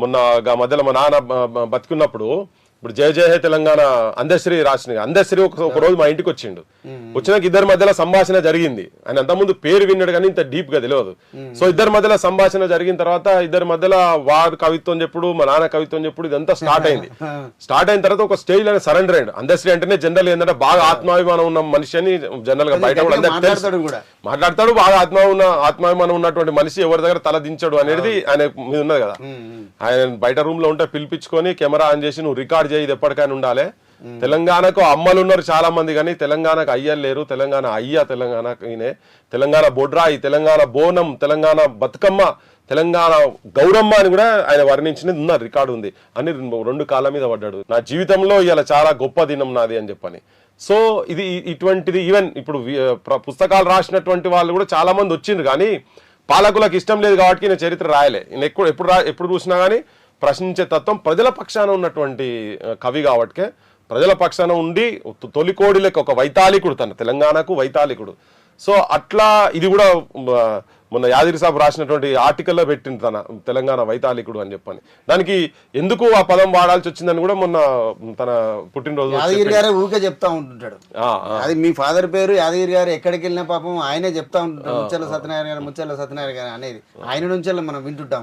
మొన్న మధ్యలో మా నాన్న బతికున్నప్పుడు ఇప్పుడు జయ జయ హే తెలంగాణ అందశ్రీ రాసిన అందశ్రీ ఒక రోజు మా ఇంటికి వచ్చిండు. వచ్చినాక ఇద్దరి మధ్యలో సంభాషణ జరిగింది. ఆయన అంతకుముందు పేరు విన్నాడు కానీ ఇంత డీప్గా తెలియదు. సో ఇద్దరి మధ్యలో సంభాషణ జరిగిన తర్వాత ఇద్దరి మధ్యలో వాడు కవిత్వం చెప్పుడు మా నాన్న కవిత్వం చెప్పుడు ఇదంతా స్టార్ట్ అయింది. స్టార్ట్ అయిన తర్వాత ఒక స్టేజ్లో సరెండర్ అయ్యాడు. అందశ్రీ అంటేనే జనరల్ ఏంటంటే బాగా ఆత్మాభిమానం ఉన్న మనిషి అని జనరల్గా బయట కూడా మాట్లాడతాడు బాగా ఆత్మ ఉన్న ఆత్మాభిమానం ఉన్నటువంటి మనిషి ఎవరి దగ్గర తల దించడు అనేది ఆయన మీద ఉన్నది కదా. ఆయన బయట రూమ్లో ఉంటే పిలిపించుకొని కెమెరా ఆన్ చేసి నువ్వు రికార్డ్ చేయి ఇది ఎప్పటికైనా ఉండాలి. తెలంగాణకు అమ్మలు ఉన్నారు చాలా మంది కానీ తెలంగాణకు అయ్యలు లేరు తెలంగాణ అయ్య తెలంగాణకు ఈయనే. తెలంగాణ బొడ్రాయి తెలంగాణ బోనం తెలంగాణ బతుకమ్మ తెలంగాణ గౌరమ్మ అని కూడా ఆయన వర్ణించినది ఉన్న రికార్డు ఉంది. అని రెండు కాళ్ళ మీద పడ్డాడు. నా జీవితంలో ఇలా చాలా గొప్ప దినం నాది అని చెప్పని. సో ఇది ఇటువంటిది ఈవెన్ ఇప్పుడు పుస్తకాలు రాసినటువంటి వాళ్ళు కూడా చాలా మంది వచ్చిండ్రు కానీ పాలకులకు ఇష్టం లేదు కాబట్టి నేను చరిత్ర రాయలే. నేను ఎప్పుడు ఎప్పుడు రా ఎప్పుడు చూసినా కానీ ప్రశ్నించే తత్వం ప్రజల పక్షాన ఉన్నటువంటి కవి కాబట్టికే ప్రజల పక్షాన ఉండి తొ- తొలికోడిలకు ఒక వైతాళికుడు తన తెలంగాణకు వైతాళికుడు. సో అట్లా ఇది కూడా మొన్న యాదగిరి సాబ్ రాసినటువంటి ఆర్టికల్లో పెట్టింది తన తెలంగాణ వైతాళికుడు అని చెప్పని. దానికి ఎందుకు ఆ పదం వాడాల్సి వచ్చిందని కూడా మొన్న తన పుట్టినరోజు యాదగిరి గారే ఊకే చెప్తా ఉంటుంటాడు. అది మీ ఫాదర్ పేరు యాదగిరి గారు ఎక్కడికి వెళ్ళినా పాపం ఆయనే చెప్తా ఉంటుంటాడు. ముచ్చల సత్యనారాయణ గారు ముచ్చల సత్యనారాయణ గారు అనేది. ఆయన నుంచి మనం వింటుంటా